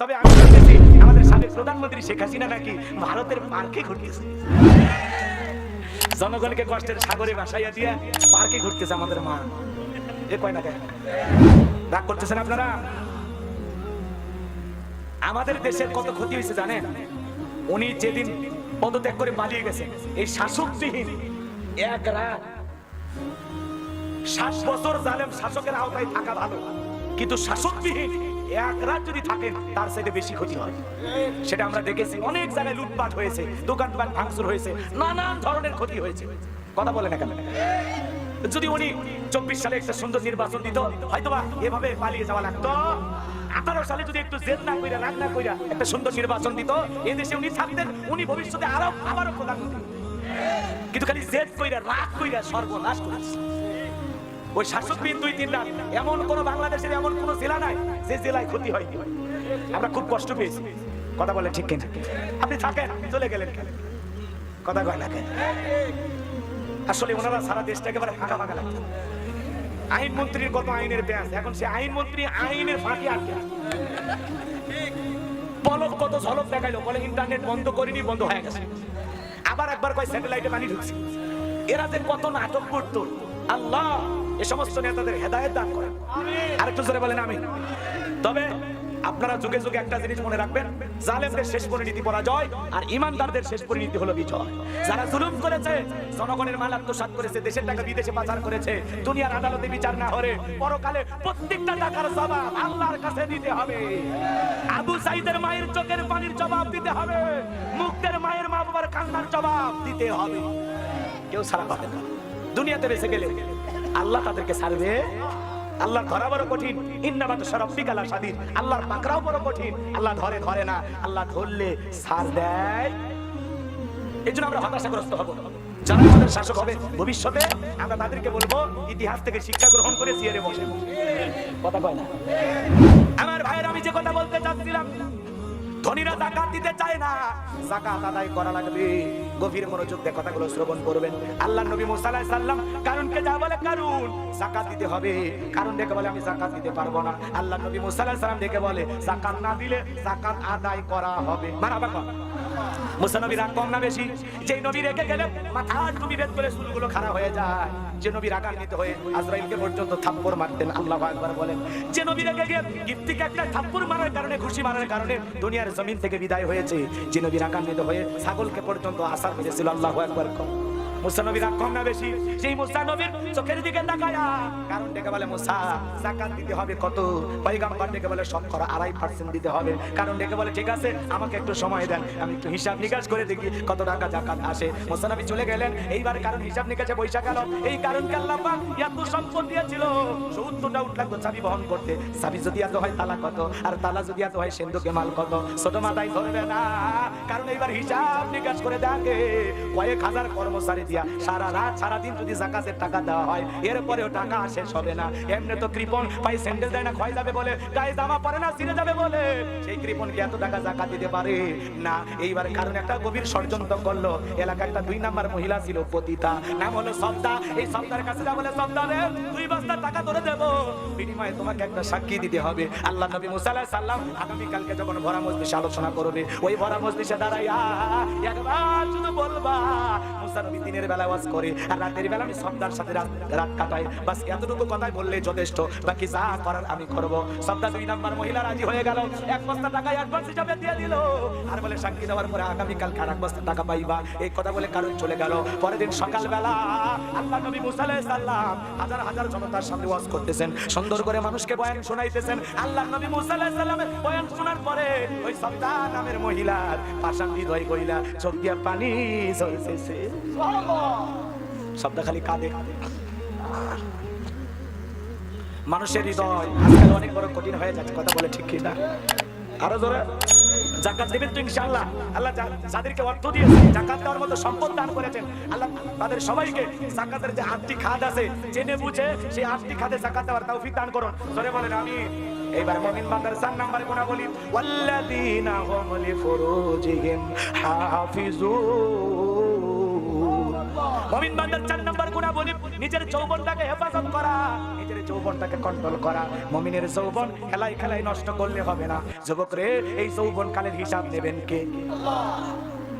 তবে আমি শুনেছি আমাদের সাবেক প্রধানমন্ত্রী শেখ হাসিনা নাকি ভারতের পার্কে ঘুরতেছে। জনগণকে কষ্টের সাগরে ভাসাইয়া দিয়ে পার্কে ঘুরতেছে আমাদের মা। এ কয় না রাগ করতেছেন আপনারা? আমাদের দেশের কত ক্ষতি হয়েছে জানেন? উনি যেদিন পদত্যাগ করে পালিয়ে গেছেন এই শাসকবিহীন এক রাত ষাট বছর জালেম শাসকের আওতায় থাকা ভালো। কিন্তু শাসকবিহীন এক রাত যদি থাকেন তার সাথে বেশি ক্ষতি হয়। সেটা আমরা দেখেছি, অনেক জায়গায় লুটপাট হয়েছে, দোকান দোকান ভাঙচুর হয়েছে, নানান ধরনের ক্ষতি হয়েছে। কথা বলে না কেন? যদি উনি চব্বিশ সালে একটা সুন্দর নির্বাচন দিত, হয়তোবা এভাবে পালিয়ে যাওয়া লাগতো। আঠারো সালে যদি একটু জেদ না কইরা, রাগ না কইরা একটা সুন্দর নির্বাচন দিত এই দেশে উনি থাকতেন, উনি ভবিষ্যতে আরও, আবারও প্রধানমন্ত্রী। কিন্তু খালি জেদ কইরা, রাগ কইরা সর্বনাশ করেছে। ওই শাসকবিদ দুই তিন রাত এমন কোন বাংলাদেশের এমন কোন জেলা নাই যে জেলায় ক্ষতি হয়নি। আমরা খুব কষ্ট পেয়েছি। কথা বলে ঠিক কিনা? আপনি থাকেন, চলে গেলেন। কথা কয় না আসলে ওনারা সারা দেশটা একেবারে ফাঁকা ফাঁকা লাগতো। আইন মন্ত্রীর কত আইনের ব্যাস। এখন সে আইন মন্ত্রী, আইনের ফাঁকি আছে। পলক কত ঝলক দেখাইলো, বলে ইন্টারনেট বন্ধ করিনি, বন্ধ হয়ে গেছে। আবার একবার কয় স্যাটেলাইটে পানি ঢুকছে। এরা যে কত নাটক করতো। আল্লাহ! এ সমস্ত নেতাদের হেদায়েত দান করেন। আরেকটু জোরে বলেন আমি তবে আপনারা যুগে যুগে একটা জিনিস মনে রাখবেন জালেমদের শেষ পরিণতি পরাজয় আর ইমানদারদের শেষ পরিণতি হলো বিজয়। যারা জুলুম করেছে জনগণের মাল আত্মসাৎ করেছে দেশের টাকা বিদেশে পাচার করেছে দুনিয়ার আদালতে বিচার না হলে পরকালে প্রত্যেকটা টাকার জবাব আল্লাহর কাছে দিতে হবে। আবু সাইদের মায়ের চোখের পানির জবাব দিতে হবে মুক্তের মায়ের মা বাবার কান্নার জবাব দিতে হবে। কেউ সারা পাবে না। দুনিয়াতে বেঁচে গেলে আল্লাহ তাদেরকে ছাড়বে। আল্লাহর ধরা বড় কঠিন। ইন্নাবাত সরফিকালা স্বাধীন আল্লাহর পাকড়াও বড় কঠিন। আল্লাহ ধরে ধরে না। আল্লাহ ধরলে ছাড় দেয়। এই জন্য আমরা হতাশাগ্রস্ত হব। যারা আমাদের শাসক হবে, ভবিষ্যতে আমরা তাদেরকে বলব, ইতিহাস থেকে শিক্ষা গ্রহণ করে চেয়ারে বসে। কথা কয় না? আমার ভাইয়ের আমি যে কথা বলতে চাচ্ছিলাম ধনীরা জাকাত দিতে চায় না। জাকাত আদায় করা লাগবে। গভীর মনোযোগ দিয়ে কথাগুলো শ্রবণ করবেন। আল্লাহ নবী মুসা আলাইহিস সালাম কারণকে যা বলে কারণ, জাকাত দিতে হবে। কারণ দেখে বলে, আমি জাকাত দিতে পারব না। আল্লাহ নবী মুসা আলাইহিস সালাম দেখে বলে, জাকাত না দিলে জাকাত আদায় করা হবে। মারাবা কর মুসা নবী রাগ কম না বেশি? যেই নবী রেখে গেলে মাথা টুপি বেদ করে চুলগুলো খারাপ হয়ে যায়। যে নবী রাগান্বিত হয়ে আজরাইলকে পর্যন্ত থাপ্পড় মারতেন, আল্লাহ একবার বলেন। যে নবী রেখে গিয়ে গিফতিকে একটা থাপ্পড় মারার কারণে খুশি মারার কারণে দুনিয়ার জমিন থেকে বিদায় হয়েছে। যে নবীর আকান্বিত হয়ে ছাগলকে পর্যন্ত আসার হয়েছিল আল্লাহ একবার কম মুসা নবী রাগ কম না বেশি। সেই মুসা নবীর চোখের দিকে তাকায়া, কারণ ডেকে বলে, মুসা, জাকাত দিতে হবে কত? পয়গাম্বর ডেকে বলে শতকরা আড়াই পার্সেন্ট দিতে হবে। কারণ ডেকে বলে, ঠিক আছে, আমাকে একটু সময় দেন, আমি একটু হিসাব নিকাশ করে দেখি কত টাকা জাকাত আসে। মুসা নবী চলে গেলেন। এইবার কারণ হিসাব নিকাশে পয়সা গেল। এই কারণ আল্লাহ পাক এত সম্পদ দিয়েছিল? সত্তরটা উঠ লাগতো চাবি বহন করতে। চাবি যদি এত হয়, তালা কত? আর তালা যদি এত হয় সেন্দুকে মাল কত? ছোট মাথায় ধরবে না। কারণ এইবার হিসাব নিকাশ করে দেখে কয়েক হাজার কর্মচারী দিয়া। সারা রাত, সারা দিন যদি জাকাতের টাকা দেওয়া হয়, এরপরেও টাকা হবে না। এমনি তো কৃপন পাই স্যান্ডেল দেয় না, ক্ষয় যাবে বলে। গায়ে জামা পরে না যাবে বলে। সেই এত টাকা দিতে পারে? না এইবার একটা গভীর ষড়যন্ত্র করল। এলাকা একটা দুই নাম্বার মহিলা ছিল পতিতা। নাম হলো সপ্তা এই সপ্তাহের কাছে যা বলে সপ্তা রে, দুই বস্তা টাকা ধরে বিনিময়ে তোমাকে একটা সাক্ষী দিতে হবে। আল্লাহ নবী মুসা আলাইহিস আগামী কালকে যখন ভরা মজলিসে আলোচনা করবে, ওই ভরা মজলিসে দাঁড়াইয়া, একবার শুধু বলবা বেলা ওয়াজ করে। আর রাতের বেলা আমি সপ্তাহের সাথে রাত রাত কাটাই। বাস এতটুকু কথাই বললে যথেষ্ট। বাকি যা করার আমি করব। সপ্তাহ দুই নাম্বার মহিলা রাজি হয়ে গেল। এক বস্তা টাকা অ্যাডভান্স হিসাবে দিয়ে দিল। আর বলে সাক্ষী দেওয়ার পরে আগামী কাল আর এক বস্তা টাকা পাইবা। এই কথা বলে কারণ চলে গেল। পরের দিন সকালবেলা আল্লাহ নবী মুসা আলাইহিস সালাম হাজার হাজার জনতার সামনে ওয়াজ করতেছেন। সুন্দর করে মানুষকে বয়ান শোনাইতেছেন। আল্লাহ নবী মুসা আলাইহিস সালামের বয়ান শোনার পরে ওই সপ্তাহ নামের মহিলার পাশান হৃদয় কইলা চোখ দিয়া পানি ঝরতেছে শব্দ খালি কাঁদে। মানুষের হৃদয় অনেক বড় কঠিন হয়ে যাচ্ছে, কথা বলে ঠিক কিনা। আরও জোরে। জাকাত দেবেন তো ইনশাআল্লাহ। আল্লাহ যাদেরকে অর্থ দিয়েছে, জাকাত দেওয়ার মতো সম্পদ দান করেছেন, আল্লাহ তাদের সবাইকে জাকাতের যে আটটি খাত আছে, জেনে বুঝে সেই আটটি খাতে জাকাত দেওয়ার তৌফিক দান করুন। বলেন আমি এইবার বান্দার চার নাম্বারে কোনা বলি ওয়াল্লাযীনা হুম লিফুরুজিহিম হাফিজুন। মমিন বান্দার চার নাম্বার গুণা বলি নিজের যৌবনটাকে হেফাজত করা। নিজের যৌবনটাকে কন্ট্রোল করা। মমিনের যৌবন খেলায় খেলায় নষ্ট করলে হবে না। যুবক রে, এই যৌবন কালের হিসাব নেবেন কে?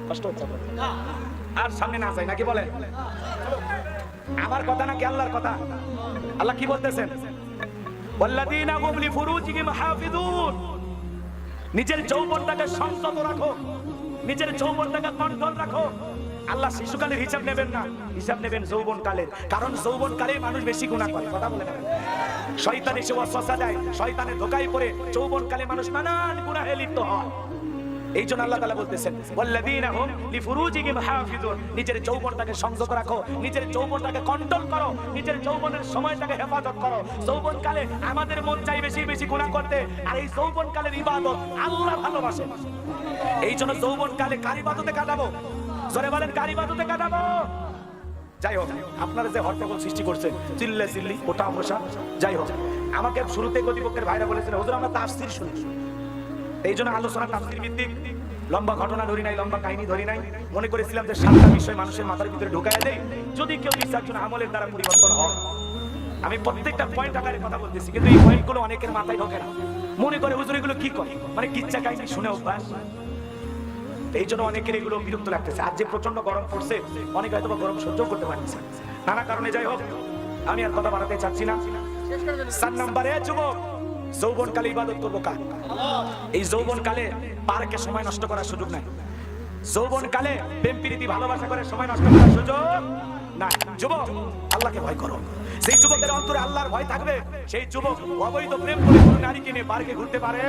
কষ্ট হচ্ছে আর সামনে না যায় নাকি বলেন? আমার কথা নাকি আল্লাহর কথা? আল্লাহ কি বলতেছেন? ওয়াল্লাযীনা হুম লিফুরুজিহিম হাফিযুন। নিজের যৌবনটাকে সংযত রাখো। নিজের যৌবনটাকে কন্ট্রোল রাখো। আল্লাহ শিশুকালের হিসাব নেবেন না, হিসাব নেবেন যৌবন কালের কারণ যৌবন কালে মানুষ বেশি গুণা করে, কথা বলে শয়তান এসে ওয়াসওয়াসা দেয়, শয়তানের ধোকায় পড়ে যৌবন কালে মানুষ নানান গুনাহে লিপ্ত হয়। এই জন্য আল্লাহ তাআলা বলতেছেন নিজের যৌবনটাকে সংযত রাখো, নিজের যৌবনটাকে কন্ট্রোল করো, নিজের যৌবনের সময়টাকে হেফাজত করো। যৌবনকালে আমাদের মন চাই বেশি বেশি গুনাহ করতে, আর এই যৌবনকালের ইবাদত আল্লাহ ভালোবাসেন এই জন্য যৌবনকালে কার ইবাদতে কাটাবো? জোরে বলেন কাটাবো যাই হোক, আপনারা যে সৃষ্টি করছেন, চিল্লে চিল্লি, ওটা যাই হোক, আমাকে শুরুতে গতিপক্ষের ভাইরা বলেছিলেন হুজুর, আমরা তাফসীর শুনি। এই জন্য আলোচনা তাফসীর ভিত্তিক। লম্বা ঘটনা ধরি নাই, লম্বা কাহিনী ধরি নাই। মনে করেছিলাম যে সাতটা বিষয় মানুষের মাথার ভিতরে ঢুকায় দেয় যদি কেউ জন্য আমলের দ্বারা পরিবর্তন হয়, আমি প্রত্যেকটা পয়েন্ট আকারে কথা বলতেছি, কিন্তু এই পয়েন্টগুলো অনেকের মাথায় ঢোকে না। মনে করে, হুজুর, এগুলো কি করে? মানে কিচ্ছা কাহিনী শুনে অভ্যাস। এই জন্য অনেকের এগুলো বিরক্ত লাগতেছে। আর যে প্রচণ্ড গরম পড়ছে, অনেক হয়তো গরম সহ্য করতে পারছে নানা কারণে যাই হোক, আমি আর কথা বাড়াতে চাচ্ছি না। চার নম্বরে যুবক যৌবন কালে ইবাদত করব কার? এই যৌবন কালে পার্কে সময় নষ্ট করার সুযোগ নাই। যৌবন কালে প্রেম, প্রীতি, ভালোবাসা করে সময় নষ্ট করার সুযোগ না যুবক, আল্লাহকে ভয় করো। সেই যুবকের অন্তরে আল্লাহর ভয় থাকবে, সেই যুবক অবৈধ প্রেম করে কোনো নারীকে নিয়ে পার্কে ঘুরতে পারে।